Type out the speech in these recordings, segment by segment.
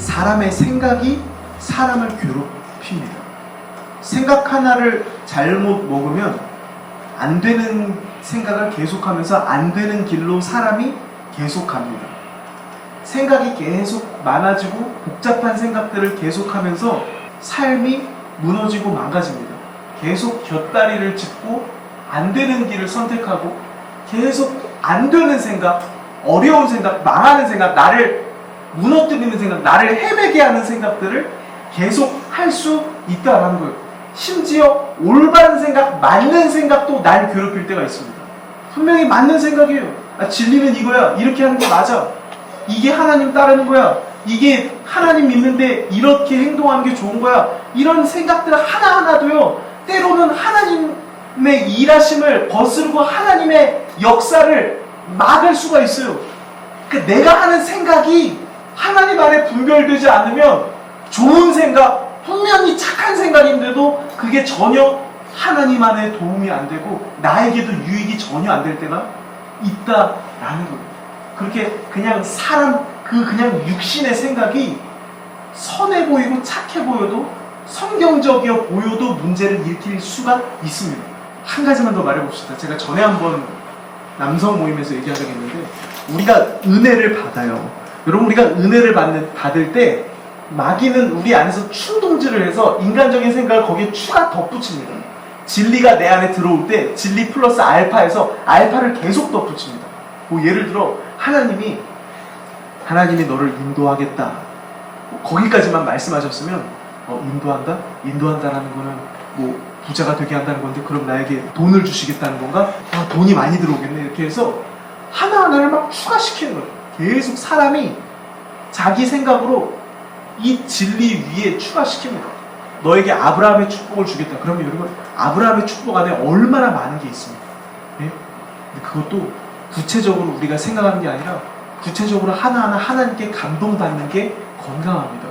사람의 생각이 사람을 괴롭힙니다. 생각 하나를 잘못 먹으면 안 되는 생각을 계속하면서 안 되는 길로 사람이 계속 갑니다. 생각이 계속 많아지고 복잡한 생각들을 계속하면서 삶이 무너지고 망가집니다. 계속 곁다리를 짚고 안 되는 길을 선택하고 계속 안 되는 생각, 어려운 생각, 망하는 생각, 나를 무너뜨리는 생각, 나를 헤매게 하는 생각들을 계속 할 수 있다라는 거예요. 심지어 올바른 생각, 맞는 생각도 날 괴롭힐 때가 있습니다. 분명히 맞는 생각이에요. 아, 진리는 이거야. 이렇게 하는 게 맞아. 이게 하나님 따르는 거야. 이게 하나님 믿는데 이렇게 행동하는 게 좋은 거야. 이런 생각들 하나하나도요. 때로는 하나님의 일하심을 거스르고 하나님의 역사를 막을 수가 있어요. 그 내가 하는 생각이 하나님 안에 분별되지 않으면 좋은 생각, 분명히 착한 생각인데도 그게 전혀 하나님 안에 도움이 안 되고 나에게도 유익이 전혀 안 될 때가 있다라는 거예요. 그렇게 그냥 사람 그 그냥 육신의 생각이 선해 보이고 착해 보여도 성경적이어 보여도 문제를 일으킬 수가 있습니다. 한 가지만 더 말해봅시다. 제가 전에 한번 남성 모임에서 얘기한 적이 있는데 우리가 은혜를 받아요. 여러분 우리가 은혜를 받는 받을 때 마귀는 우리 안에서 충동질을 해서 인간적인 생각을 거기에 추가 덧붙입니다. 진리가 내 안에 들어올 때 진리 플러스 알파에서 알파를 계속 덧붙입니다. 뭐 예를 들어 하나님이 하나님이 너를 인도하겠다. 거기까지만 말씀하셨으면 어, 인도한다? 인도한다라는 거는 뭐 부자가 되게 한다는 건데 그럼 나에게 돈을 주시겠다는 건가? 아, 돈이 많이 들어오겠네 이렇게 해서 하나하나를 막 추가시키는 거예요. 계속 사람이 자기 생각으로 이 진리 위에 추가시킵니다. 너에게 아브라함의 축복을 주겠다. 그러면 여러분 아브라함의 축복 안에 얼마나 많은 게 있습니까? 예? 그것도 구체적으로 우리가 생각하는 게 아니라 구체적으로 하나하나 하나님께 감동받는 게 건강합니다.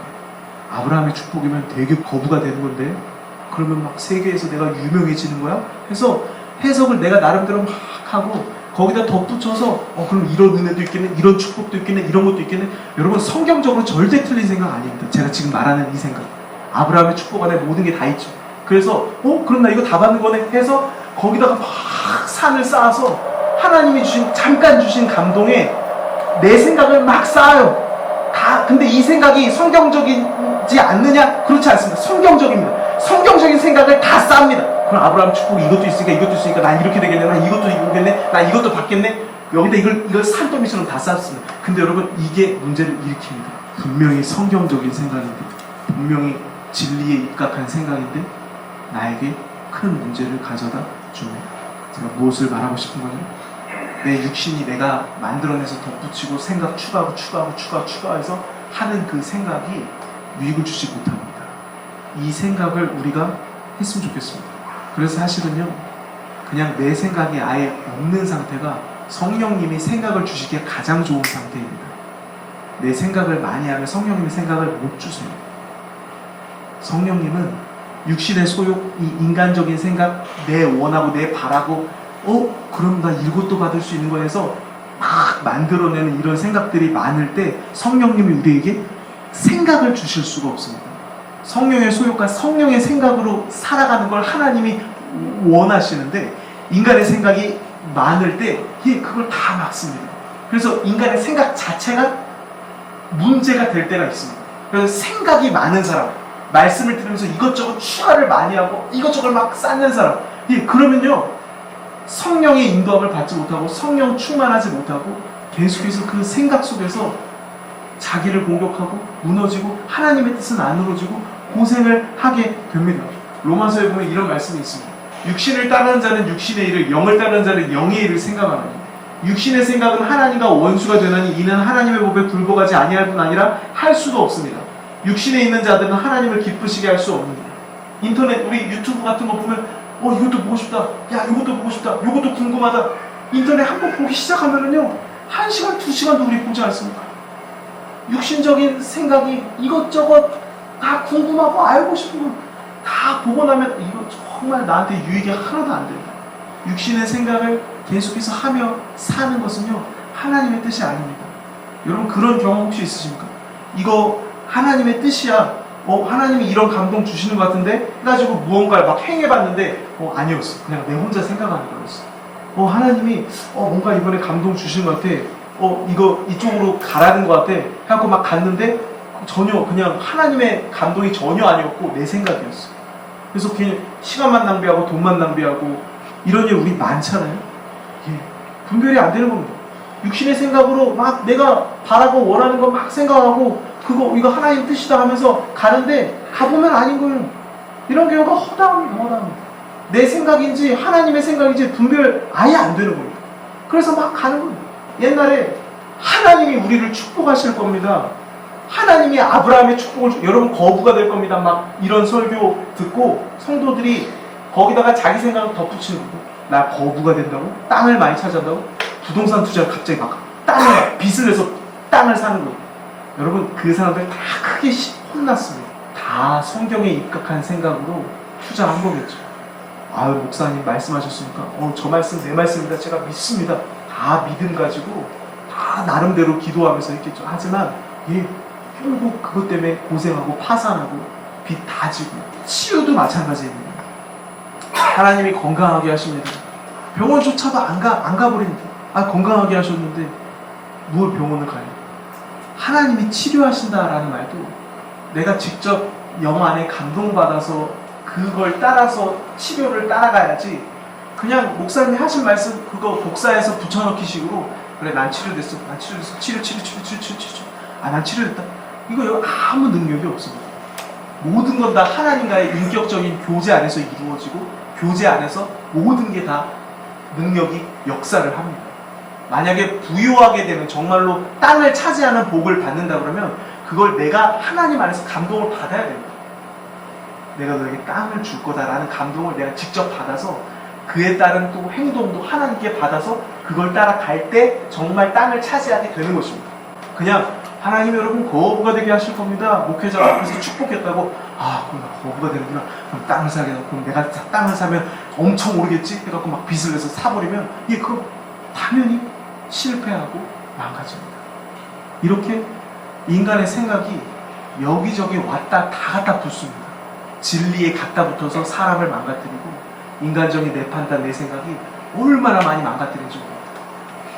아브라함의 축복이면 되게 거부가 되는 건데 그러면 막 세계에서 내가 유명해지는 거야? 해서 해석을 내가 나름대로 막 하고 거기다 덧붙여서 어 그럼 이런 은혜도 있겠네 이런 축복도 있겠네 이런 것도 있겠네. 여러분 성경적으로 절대 틀린 생각 아닙니다. 제가 지금 말하는 이 생각. 아브라함의 축복 안에 모든 게 다 있죠. 그래서 어 그럼 나 이거 다 받는 거네 해서 거기다가 막 산을 쌓아서 하나님이 주신 잠깐 주신 감동에 내 생각을 막 쌓아요. 다 근데 이 생각이 성경적이지 않느냐? 그렇지 않습니다. 성경적입니다. 성경적인 생각을 다 쌓습니다 그럼 아브라함 축복 이것도 있으니까 이것도 있으니까 난 이렇게 되겠네. 난 이것도 이거겠네. 난 이것도 받겠네. 여기다 이걸 이걸 산더미처럼 다 쌓았습니다. 근데 여러분 이게 문제를 일으킵니다. 분명히 성경적인 생각인데 분명히 진리에 입각한 생각인데 나에게 큰 문제를 가져다 줍니다. 제가 무엇을 말하고 싶은 거냐? 내 육신이 내가 만들어내서 덧붙이고 생각 추가하고 추가하고 추가 추가해서 하는 그 생각이 유익을 주지 못합니다. 이 생각을 우리가 했으면 좋겠습니다. 그래서 사실은요, 그냥 내 생각이 아예 없는 상태가 성령님이 생각을 주시기에 가장 좋은 상태입니다. 내 생각을 많이 하면 성령님이 생각을 못 주세요. 성령님은 육신의 소욕, 이 인간적인 생각, 내 원하고 내 바라고 어? 그럼 나 이것도 받을 수 있는 거에서 막 만들어내는 이런 생각들이 많을 때 성령님이 우리에게 생각을 주실 수가 없습니다. 성령의 소욕과 성령의 생각으로 살아가는 걸 하나님이 원하시는데 인간의 생각이 많을 때 예, 그걸 다 막습니다. 그래서 인간의 생각 자체가 문제가 될 때가 있습니다. 그래서 생각이 많은 사람, 말씀을 들으면서 이것저것 추가를 많이 하고 이것저것 막 쌓는 사람, 예, 그러면요 성령의 인도함을 받지 못하고 성령 충만하지 못하고 계속해서 그 생각 속에서 자기를 공격하고 무너지고 하나님의 뜻은 안 이루어지고 고생을 하게 됩니다. 로마서에 보면 이런 말씀이 있습니다. 육신을 따르는 자는 육신의 일을, 영을 따르는 자는 영의 일을 생각하노니 육신의 생각은 하나님과 원수가 되나니 이는 하나님의 법에 굴복하지 아니할 뿐 아니라 할 수도 없습니다. 육신에 있는 자들은 하나님을 기쁘시게 할 수 없습니다. 인터넷 우리 유튜브 같은 거 보면 어 이것도 보고 싶다. 야 이것도 보고 싶다. 이것도 궁금하다. 인터넷 한 번 보기 시작하면은요 한 시간 두 시간도 우리 보지 않습니까? 육신적인 생각이 이것저것 다 궁금하고 알고 싶은 거 다 보고 나면 이거 정말 나한테 유익이 하나도 안 된다. 육신의 생각을 계속해서 하며 사는 것은요 하나님의 뜻이 아닙니다. 여러분 그런 경험 혹시 있으십니까? 이거 하나님의 뜻이야. 어, 하나님이 이런 감동 주시는 것 같은데 해가지고 무언가를 막 행해봤는데 어, 아니었어. 그냥 내 혼자 생각하는 거였어. 어, 하나님이 어, 뭔가 이번에 감동 주시는 것 같아. 어, 이거 이쪽으로 가라는 것 같아. 해갖고 막 갔는데 전혀 그냥 하나님의 감동이 전혀 아니었고 내 생각이었어. 그래서 그냥 시간만 낭비하고 돈만 낭비하고 이런 일 우리 많잖아요. 예, 분별이 안 되는 겁니다. 육신의 생각으로 막 내가 바라고 원하는 거 막 생각하고 그거 이거 하나님 뜻이다 하면서 가는데 가보면 아닌 거예요. 이런 경우가 허다합니다. 허다합니다. 내 생각인지 하나님의 생각인지 분별 아예 안 되는 거예요. 그래서 막 가는 거예요. 옛날에 하나님이 우리를 축복하실 겁니다. 하나님이 아브라함의 축복을 주- 여러분 거부가 될 겁니다. 막 이런 설교 듣고 성도들이 거기다가 자기 생각을 덧붙이는 거예요. 나 거부가 된다고? 땅을 많이 차지한다고? 부동산 투자를 갑자기 막 땅을 빚을 내서 땅을 사는 거예요. 여러분 그 사람들 다 크게 시- 혼났습니다. 다 성경에 입각한 생각으로 투자한 거겠죠. 아유 목사님 말씀하셨으니까 어, 저 말씀 내 말씀입니다. 제가 믿습니다. 다 믿음 가지고 다 나름대로 기도하면서 했겠죠. 하지만 예 결국 그것 때문에 고생하고 파산하고 빚 다 지고 치유도 마찬가지입니다. 하나님이 건강하게 하십니다. 병원조차도 안 가, 안 가버립니다. 아, 건강하게 하셨는데, 뭘 병원을 가요? 하나님이 치료하신다라는 말도 내가 직접 영 안에 감동받아서 그걸 따라서 치료를 따라가야지, 그냥 목사님이 하신 말씀 그거 복사해서 붙여넣기 식으로, 그래, 난 치료됐어. 난 치료됐어. 치료, 치료, 치료, 치료, 치료, 치료. 아, 난 치료됐다. 이거 아무 능력이 없습니다. 모든 건 다 하나님과의 인격적인 교제 안에서 이루어지고 교제 안에서 모든 게 다 능력이 역사를 합니다. 만약에 부유하게 되면 정말로 땅을 차지하는 복을 받는다 그러면 그걸 내가 하나님 안에서 감동을 받아야 됩니다. 내가 너에게 땅을 줄 거다라는 감동을 내가 직접 받아서 그에 따른 또 행동도 하나님께 받아서 그걸 따라갈 때 정말 땅을 차지하게 되는 것입니다. 그냥 하나님 여러분 거부가 되게 하실 겁니다. 목회자 앞에서 축복했다고 아 그럼 나 거부가 되는구나. 그럼 땅을 사게 되고 그럼 내가 사- 땅을 사면 엄청 오르겠지? 해갖고 막 빚을 내서 사버리면 예 그거 당연히 실패하고 망가집니다. 이렇게 인간의 생각이 여기저기 왔다 다 갖다 붙습니다. 진리에 갖다 붙어서 사람을 망가뜨리고 인간적인 내 판단, 내 생각이 얼마나 많이 망가뜨려져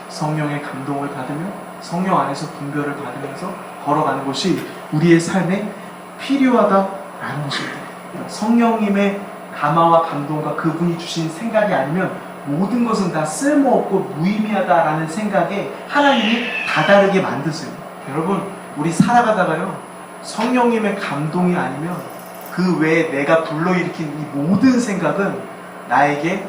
성령의 감동을 받으며 성령 안에서 분별을 받으면서 걸어가는 것이 우리의 삶에 필요하다라는 것입니다. 성령님의 감화와 감동과 그분이 주신 생각이 아니면 모든 것은 다 쓸모없고 무의미하다라는 생각에 하나님이 다다르게 만드세요. 여러분, 우리 살아가다가요, 성령님의 감동이 아니면 그 외에 내가 불러일으킨 이 모든 생각은 나에게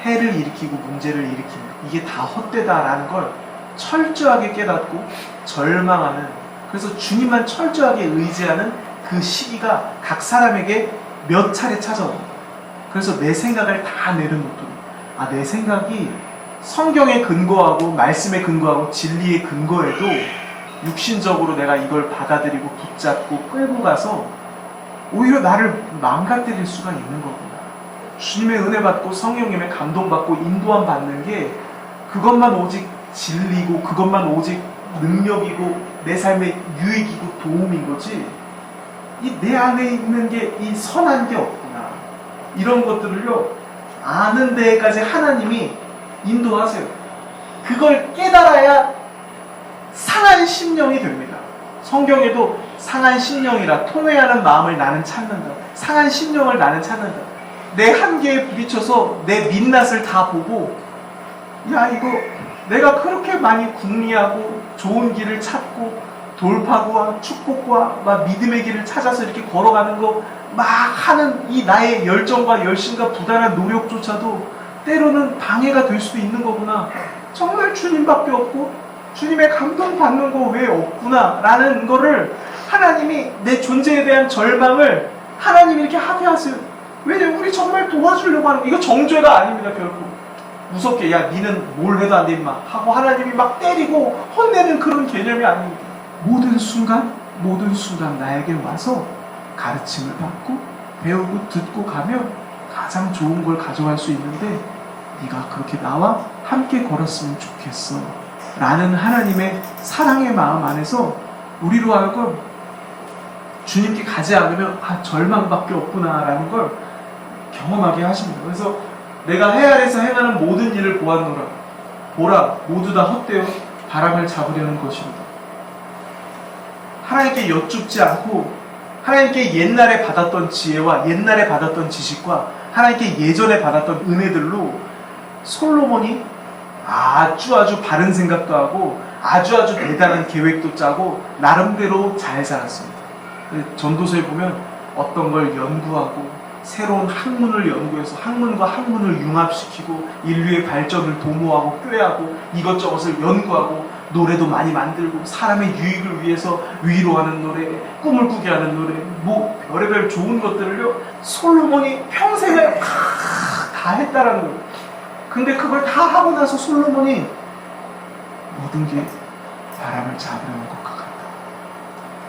해를 일으키고 문제를 일으킵니다. 이게 다 헛되다라는 걸 철저하게 깨닫고 절망하는 그래서 주님만 철저하게 의지하는 그 시기가 각 사람에게 몇 차례 찾아옵니다. 그래서 내 생각을 다 내려놓도록 아, 내 생각이 성경에 근거하고 말씀에 근거하고 진리에 근거해도 육신적으로 내가 이걸 받아들이고 붙잡고 끌고 가서 오히려 나를 망가뜨릴 수가 있는 거구나. 주님의 은혜 받고 성령님의 감동 받고 인도함 받는 게 그것만 오직 진리고 그것만 오직 능력이고 내 삶의 유익이고 도움인 거지. 이 내 안에 있는 게 이 선한 게 없구나. 이런 것들을요 아는 데까지 하나님이 인도하세요. 그걸 깨달아야 상한 심령이 됩니다. 성경에도 상한 심령이라 통회하는 마음을 나는 찾는다. 상한 심령을 나는 찾는다. 내 한계에 부딪혀서 내 민낯을 다 보고 야 이거 내가 그렇게 많이 궁리하고 좋은 길을 찾고 돌파구와 축복과 막 믿음의 길을 찾아서 이렇게 걸어가는 거 막 하는 이 나의 열정과 열심과 부단한 노력조차도 때로는 방해가 될 수도 있는 거구나. 정말 주님밖에 없고 주님의 감동 받는 거 왜 없구나 라는 거를 하나님이 내 존재에 대한 절망을 하나님이 이렇게 하게 하세요. 왜냐면 우리 정말 도와주려고 하는 거 이거 정죄가 아닙니다 결코. 무섭게 야 니는 뭘 해도 안 돼 임마 하고 하나님이 막 때리고 혼내는 그런 개념이 아닙니다. 모든 순간 모든 순간 나에게 와서 가르침을 받고 배우고 듣고 가면 가장 좋은 걸 가져갈 수 있는데 네가 그렇게 나와 함께 걸었으면 좋겠어 라는 하나님의 사랑의 마음 안에서 우리로 하여금 주님께 가지 않으면 아 절망밖에 없구나라는 걸 경험하게 하십니다. 그래서 내가 해 아래서 행하는 모든 일을 보았노라. 보라 모두 다 헛되어 바람을 잡으려는 것입니다. 하나님께 여쭙지 않고 하나님께 옛날에 받았던 지혜와 옛날에 받았던 지식과 하나님께 예전에 받았던 은혜들로 솔로몬이 아주 아주 바른 생각도 하고 아주 아주 대단한 계획도 짜고 나름대로 잘 살았습니다. 전도서에 보면 어떤 걸 연구하고 새로운 학문을 연구해서 학문과 학문을 융합시키고 인류의 발전을 도모하고 꾀하고 이것저것을 연구하고 노래도 많이 만들고 사람의 유익을 위해서 위로하는 노래, 꿈을 꾸게 하는 노래, 뭐 별의별 좋은 것들을요 솔로몬이 평생을 다, 다 했다라는 거예요. 근데 그걸 다 하고 나서 솔로몬이 모든 게 바람을 잡으려는 것 같다.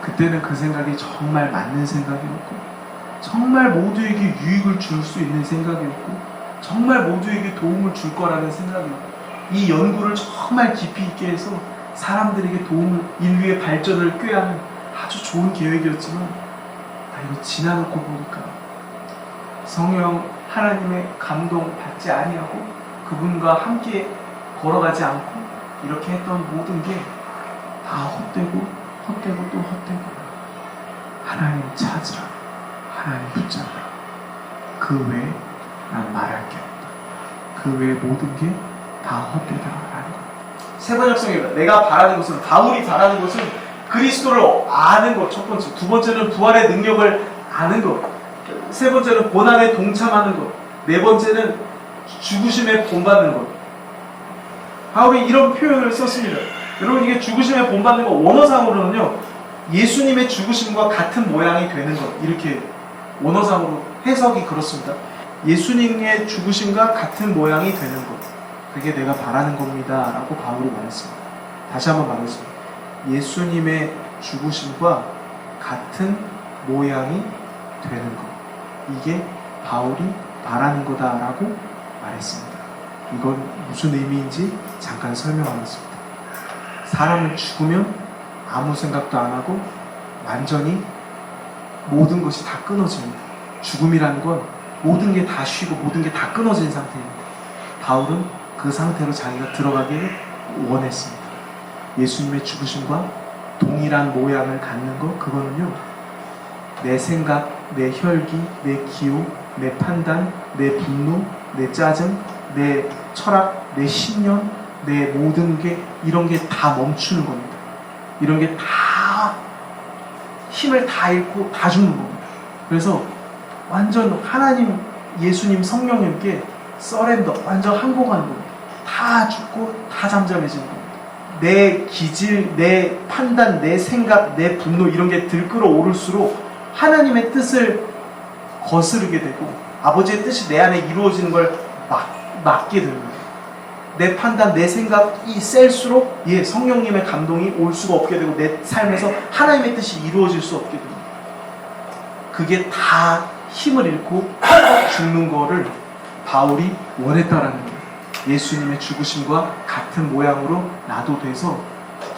그때는 그 생각이 정말 맞는 생각이었고 정말 모두에게 유익을 줄 수 있는 생각이었고 정말 모두에게 도움을 줄 거라는 생각이었고 이 연구를 정말 깊이 있게 해서 사람들에게 도움을 인류의 발전을 꾀하는 아주 좋은 계획이었지만 아 이거 지나놓고 보니까 성령 하나님의 감동 받지 아니하고 그분과 함께 걸어가지 않고 이렇게 했던 모든 게 다 헛되고 헛되고 또 헛되고 하나님 찾으라 하나님 붙잡으라 그 외에 난 말할 게 없다. 그 외에 모든 게 다 헛되다라는 거 세번 약속입니다. 내가 바라는 것은 바울이 바라는 것은 그리스도를 아는 것 첫 번째. 두 번째는 부활의 능력을 아는 것 세 번째는 고난에 동참하는 것 네 번째는 죽으심에 본받는 것. 바울이 이런 표현을 썼습니다. 여러분 이게 죽으심에 본받는 거 원어상으로는요 예수님의 죽으심과 같은 모양이 되는 것. 이렇게 원어상으로 해석이 그렇습니다. 예수님의 죽으심과 같은 모양이 되는 것 그게 내가 바라는 겁니다 라고 바울이 말했습니다. 다시 한번 말했습니다. 예수님의 죽으심과 같은 모양이 되는 것 이게 바울이 바라는 거다라고 말했습니다. 이건 무슨 의미인지 잠깐 설명하겠습니다. 사람은 죽으면 아무 생각도 안 하고 완전히 모든 것이 다 끊어집니다. 죽음이라는 건 모든 게 다 쉬고 모든 게 다 끊어진 상태입니다. 바울은 그 상태로 자기가 들어가기를 원했습니다. 예수님의 죽으심과 동일한 모양을 갖는 것, 그거는요, 내 생각, 내 혈기, 내 기호, 내 판단, 내 분노, 내 짜증, 내 철학, 내 신념, 내 모든 게 이런 게 다 멈추는 겁니다. 이런 게다 힘을 다 잃고 다 죽는 겁니다. 그래서 완전 하나님, 예수님, 성령님께 서렌더, 완전 항복하는 겁니다. 다 죽고 다 잠잠해지는 겁니다. 내 기질, 내 판단, 내 생각, 내 분노 이런 게 들끓어 오를수록 하나님의 뜻을 거스르게 되고 아버지의 뜻이 내 안에 이루어지는 걸 막, 막게 됩니다. 내 판단, 내 생각이 셀수록 예, 성령님의 감동이 올 수가 없게 되고 내 삶에서 하나님의 뜻이 이루어질 수 없게 됩니다. 그게 다 힘을 잃고 죽는 거를 바울이 원했다라는 거예요. 예수님의 죽으심과 같은 모양으로 나도 돼서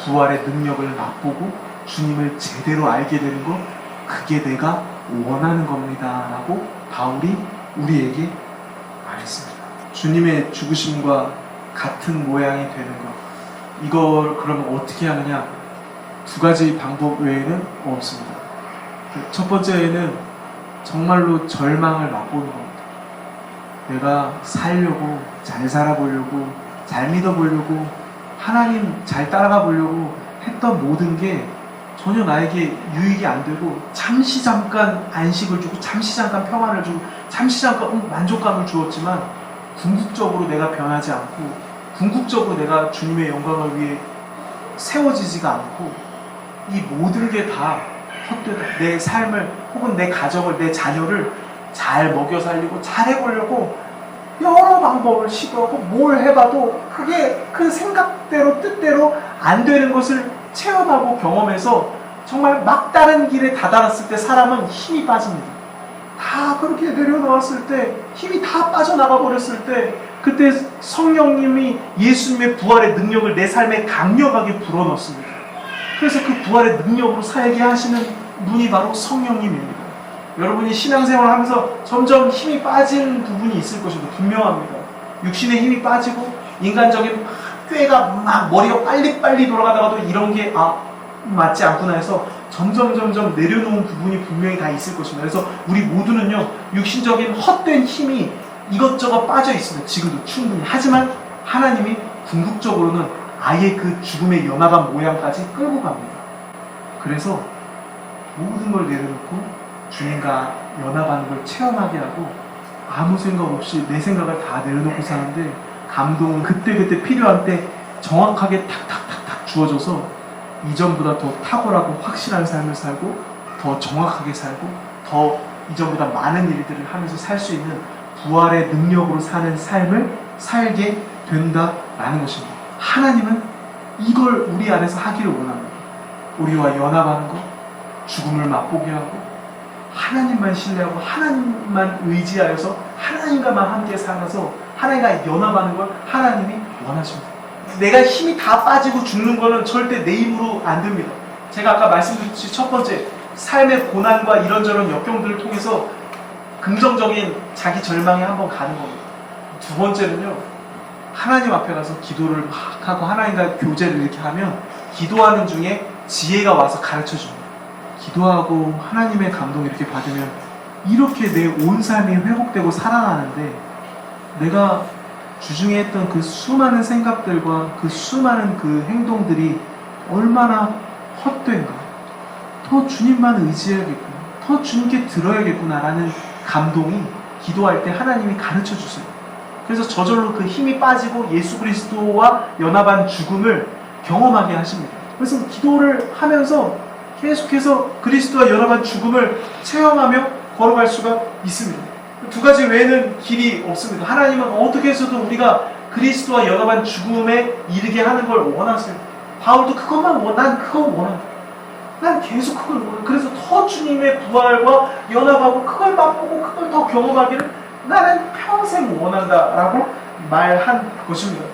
부활의 능력을 맛보고 주님을 제대로 알게 되는 거 그게 내가 원하는 겁니다. 라고 바울이 우리에게 말했습니다. 주님의 죽으심과 같은 모양이 되는 것. 이걸 그러면 어떻게 하느냐? 두 가지 방법 외에는 없습니다. 그첫 번째는 정말로 절망을 맛보는 겁니다. 내가 살려고, 잘 살아보려고, 잘 믿어보려고, 하나님 잘 따라가 보려고 했던 모든 게 전혀 나에게 유익이 안 되고, 잠시 잠깐 안식을 주고, 잠시 잠깐 평안을 주고, 잠시 잠깐 음, 만족감을 주었지만, 궁극적으로 내가 변하지 않고, 궁극적으로 내가 주님의 영광을 위해 세워지지가 않고, 이 모든 게 다 헛되다. 내 삶을 혹은 내 가정을 내 자녀를 잘 먹여 살리고 잘 해보려고 여러 방법을 시도하고 뭘 해봐도 그게 그 생각대로 뜻대로 안 되는 것을 체험하고 경험해서 정말 막다른 길에 다다랐을 때 사람은 힘이 빠집니다. 다 그렇게 내려놓았을 때 힘이 다 빠져나가 버렸을 때 그때 성령님이 예수님의 부활의 능력을 내 삶에 강력하게 불어넣습니다. 그래서 그 부활의 능력으로 살게 하시는 분이 바로 성령님입니다. 여러분이 신앙생활을 하면서 점점 힘이 빠진 부분이 있을 것입니다. 분명합니다. 육신의 힘이 빠지고 인간적인 막 꾀가 막 머리가 빨리빨리 돌아가다가도 이런 게 아, 맞지 않구나 해서 점점 점점 내려놓은 부분이 분명히 다 있을 것입니다. 그래서 우리 모두는요 육신적인 헛된 힘이 이것저것 빠져 있습니다. 지금도 충분히. 하지만 하나님이 궁극적으로는 아예 그 죽음의 연합한 모양까지 끌고 갑니다. 그래서 모든 걸 내려놓고 주님과 연합하는 걸 체험하게 하고 아무 생각 없이 내 생각을 다 내려놓고 사는데 감동은 그때그때 필요한 때 정확하게 탁탁탁탁 주어져서 이전보다 더 탁월하고 확실한 삶을 살고 더 정확하게 살고 더 이전보다 많은 일들을 하면서 살 수 있는 부활의 능력으로 사는 삶을 살게 된다라는 것입니다. 하나님은 이걸 우리 안에서 하기를 원합니다. 우리와 연합하는 것, 죽음을 맛보게 하고 하나님만 신뢰하고 하나님만 의지하여서 하나님과만 함께 살아서 하나님과 연합하는 걸 하나님이 원하십니다. 내가 힘이 다 빠지고 죽는 거는 절대 내 힘으로 안 됩니다. 제가 아까 말씀드렸듯이 첫 번째 삶의 고난과 이런저런 역경들을 통해서 긍정적인 자기 절망에 한번 가는 겁니다. 두 번째는요. 하나님 앞에 가서 기도를 막 하고 하나님과 교제를 이렇게 하면 기도하는 중에 지혜가 와서 가르쳐 줍니다. 기도하고 하나님의 감동 이렇게 받으면 이렇게 내 온 삶이 회복되고 살아나는데 내가 주중에 했던 그 수많은 생각들과 그 수많은 그 행동들이 얼마나 헛된가. 더 주님만 의지해야겠구나. 더 주님께 들어야겠구나라는 감동이 기도할 때 하나님이 가르쳐 주세요. 그래서 저절로 그 힘이 빠지고 예수 그리스도와 연합한 죽음을 경험하게 하십니다. 그래서 기도를 하면서 계속해서 그리스도와 연합한 죽음을 체험하며 걸어갈 수가 있습니다. 두 가지 외에는 길이 없습니다. 하나님은 어떻게 해서든 우리가 그리스도와 연합한 죽음에 이르게 하는 걸 원하세요. 바울도 그것만 원, 난 그거 원한다. 난 계속 그걸 원해. 그래서 더 주님의 부활과 연합하고 그걸 맛보고 그걸 더 경험하기를 나는 평생 원한다라고 말한 것입니다.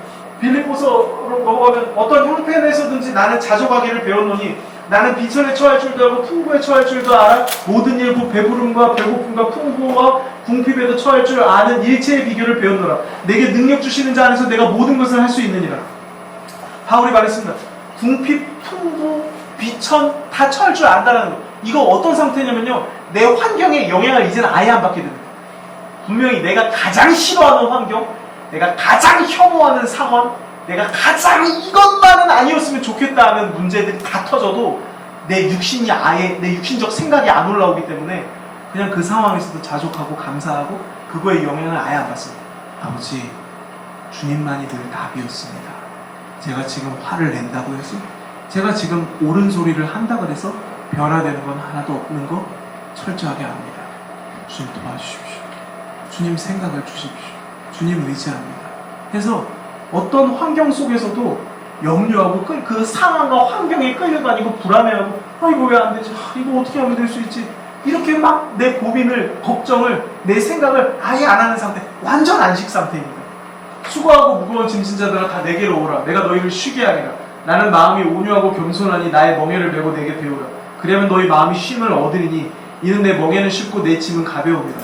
빌립보서로 넘어가면 어떤 형편에서든지 나는 자족하기를 배웠노니 나는 비천에 처할 줄도 알고 풍부에 처할 줄도 알아 모든 일곧 배부름과 배고픔과 풍부와 궁핍에도 처할 줄 아는 일체의 비결을 배웠노라 내게 능력 주시는 자 안에서 내가 모든 것을 할 수 있느니라. 바울이 말했습니다. 궁핍, 풍부, 비천 다 처할 줄 안다는 거. 이거 어떤 상태냐면요. 내 환경에 영향을 이제는 아예 안 받게 됩니다. 분명히 내가 가장 싫어하는 환경 내가 가장 혐오하는 상황 내가 가장 이것만은 아니었으면 좋겠다 하는 문제들이 다 터져도 내 육신이 아예 내 육신적 생각이 안 올라오기 때문에 그냥 그 상황에서도 자족하고 감사하고 그거에 영향을 아예 안 받습니다. 아버지, 주님만이 늘 답이었습니다. 제가 지금 화를 낸다고 해서 제가 지금 옳은 소리를 한다 그래서 변화되는 건 하나도 없는 거 철저하게 압니다. 주님 도와주십시오. 주님 생각을 주십시오. 주님 의지합니다. 해서 어떤 환경 속에서도 염려하고 그, 그 상황과 환경에 끌려다니고 불안해하고 아 이거 왜 안 되지? 아, 이거 어떻게 하면 될 수 있지? 이렇게 막 내 고민을 걱정을 내 생각을 아예 안 하는 상태 완전 안식 상태입니다. 수고하고 무거운 짐진 자들아 다 내게로 오라. 내가 너희를 쉬게 하리라. 나는 마음이 온유하고 겸손하니 나의 멍에를 메고 내게 배우라. 그러면 너희 마음이 쉼을 얻으리니 이는 내 멍에는 쉽고 내 짐은 가벼웁니다.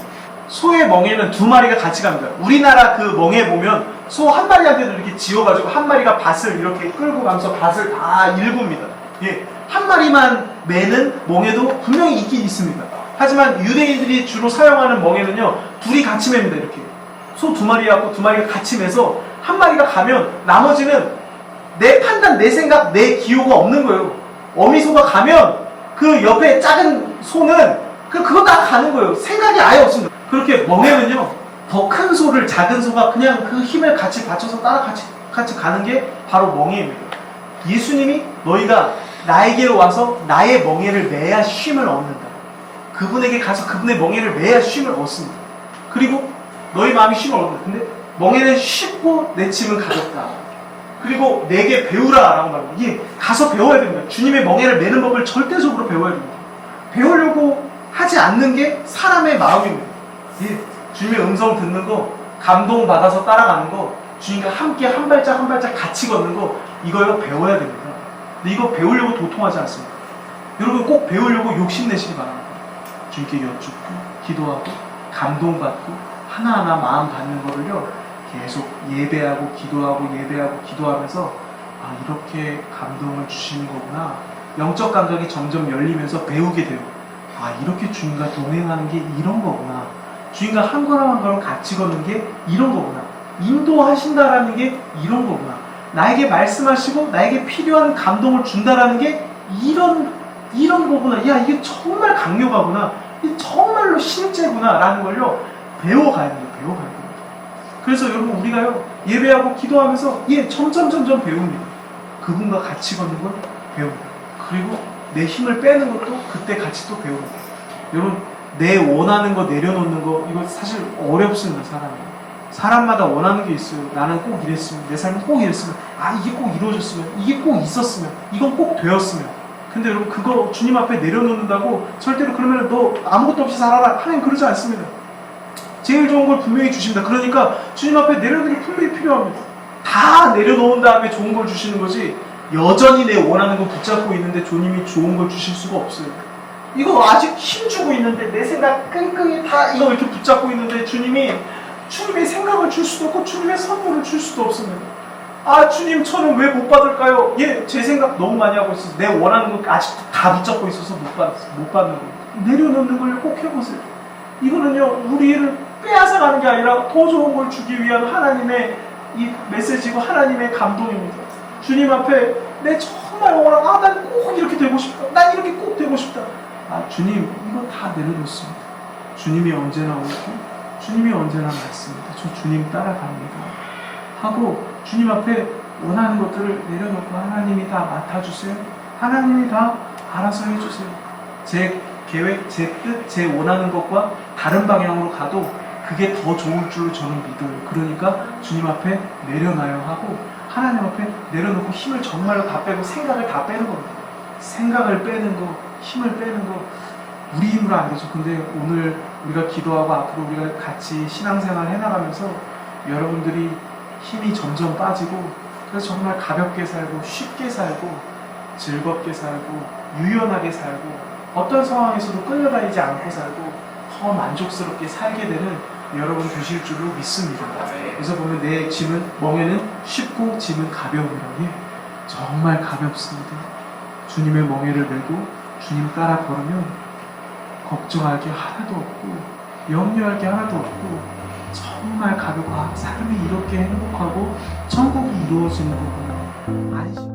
소의 멍에는 두 마리가 같이 갑니다. 우리나라 그 멍에 보면 소 한 마리한테도 이렇게 지어가지고 한 마리가 밭을 이렇게 끌고 가면서 밭을 다 일굽니다. 예, 한 마리만 매는 멍에도 분명히 있긴 있습니다 하지만 유대인들이 주로 사용하는 멍에는요 둘이 같이 맵니다 이렇게 소 두 마리 갖고 두 마리가 같이 매서 한 마리가 가면 나머지는 내 판단, 내 생각, 내 기호가 없는 거예요. 어미소가 가면 그 옆에 작은 소는 그 그거 다 가는 거예요. 생각이 아예 없습니다. 그렇게 멍에는요 더 큰 소를 작은 소가 그냥 그 힘을 같이 받쳐서 따라 같이 같이 가는 게 바로 멍에입니다. 예수님이 너희가 나에게로 와서 나의 멍에를 매야 쉼을 얻는다. 그분에게 가서 그분의 멍에를 매야 쉼을 얻습니다. 그리고 너희 마음이 쉼을 얻는다. 근데 멍에는 쉽고 내 짐은 가볍다. 그리고 내게 배우라라고 말합니다. 이게 가서 배워야 됩니다. 주님의 멍에를 매는 법을 절대적으로 배워야 됩니다. 배우려고 하지 않는 게 사람의 마음입니다. 예, 주님의 음성 듣는 거, 감동 받아서 따라가는 거, 주님과 함께 한 발짝 한 발짝 같이 걷는 거 이거요 배워야 됩니다. 근데 이거 배우려고 도통하지 않습니다. 여러분 꼭 배우려고 욕심내시기 바랍니다. 주님께 여쭙고 기도하고 감동받고 하나하나 마음 받는 거를요 계속 예배하고 기도하고 예배하고 기도하면서 아 이렇게 감동을 주시는 거구나 영적 감각이 점점 열리면서 배우게 돼요. 아 이렇게 주님과 동행하는 게 이런 거구나. 주님과 한 걸음 한 걸음 같이 걷는 게 이런 거구나. 인도하신다라는 게 이런 거구나. 나에게 말씀하시고 나에게 필요한 감동을 준다라는 게 이런 이런 거구나. 야 이게 정말 강력하구나. 이게 정말로 실제구나라는 걸요 배워가야 돼요. 배워가야 돼요. 그래서 여러분 우리가요 예배하고 기도하면서 예 점점 점점 배웁니다. 그분과 같이 걷는 걸 배웁니다. 그리고 내 힘을 빼는 것도 그때 같이 또 배웁니다. 여러분 내 원하는 거 내려놓는 거 이거 사실 어렵습니다 사람이. 사람마다 원하는 게 있어요. 나는 꼭 이랬으면 내 삶은 꼭 이랬으면 아 이게 꼭 이루어졌으면 이게 꼭 있었으면 이건 꼭 되었으면. 근데 여러분 그거 주님 앞에 내려놓는다고 절대로 그러면 너 아무것도 없이 살아라 하나님 그러지 않습니다. 제일 좋은 걸 분명히 주십니다. 그러니까 주님 앞에 내려놓는 게 분명히 필요합니다. 다 내려놓은 다음에 좋은 걸 주시는 거지 여전히 내 원하는 거 붙잡고 있는데 주님이 좋은 걸 주실 수가 없어요. 이거 아직 힘주고 있는데 내 생각 끙끙이 다 이거 이렇게 붙잡고 있는데 주님이 주님의 생각을 줄 수도 없고 주님의 선물을 줄 수도 없습니다. 아 주님 저는 왜 못 받을까요? 예, 제 생각 너무 많이 하고 있어서 내 원하는 거 아직도 다 붙잡고 있어서 못 받, 못 받는 거예요. 내려놓는 걸 꼭 해보세요. 이거는요 우리를 빼앗아 가는 게 아니라 더 좋은 걸 주기 위한 하나님의 이 메시지고 하나님의 감동입니다. 주님 앞에 내 정말 원한 아난 꼭 이렇게 되고 싶다. 난 이렇게 꼭 되고 싶다. 아 주님 이거 다 내려놓습니다. 주님이 언제나 오고 주님이 언제나 맞습니다. 저 주님 따라갑니다. 하고 주님 앞에 원하는 것들을 내려놓고 하나님이 다 맡아주세요. 하나님이 다 알아서 해주세요. 제 계획, 제 뜻, 제 원하는 것과 다른 방향으로 가도 그게 더 좋을 줄 저는 믿어요. 그러니까 주님 앞에 내려놔요 하고 하나님 앞에 내려놓고 힘을 정말로 다 빼고 생각을 다 빼는 겁니다. 생각을 빼는 거, 힘을 빼는 거 우리 힘으로 안 되죠. 근데 오늘 우리가 기도하고 앞으로 우리가 같이 신앙생활 해나가면서 여러분들이 힘이 점점 빠지고 그래서 정말 가볍게 살고 쉽게 살고 즐겁게 살고 유연하게 살고 어떤 상황에서도 끌려다니지 않고 살고 더 만족스럽게 살게 되는 여러분 되실 줄로 믿습니다. 그래서 보면 내 짐은 멍에는 쉽고 짐은 예, 정말 가볍습니다. 주님의 멍에를 메고 주님 따라 걸으면 걱정할 게 하나도 없고 염려할 게 하나도 없고 정말 가볍고 아, 삶이 이렇게 행복하고 천국이 이루어지는 거구나 안심.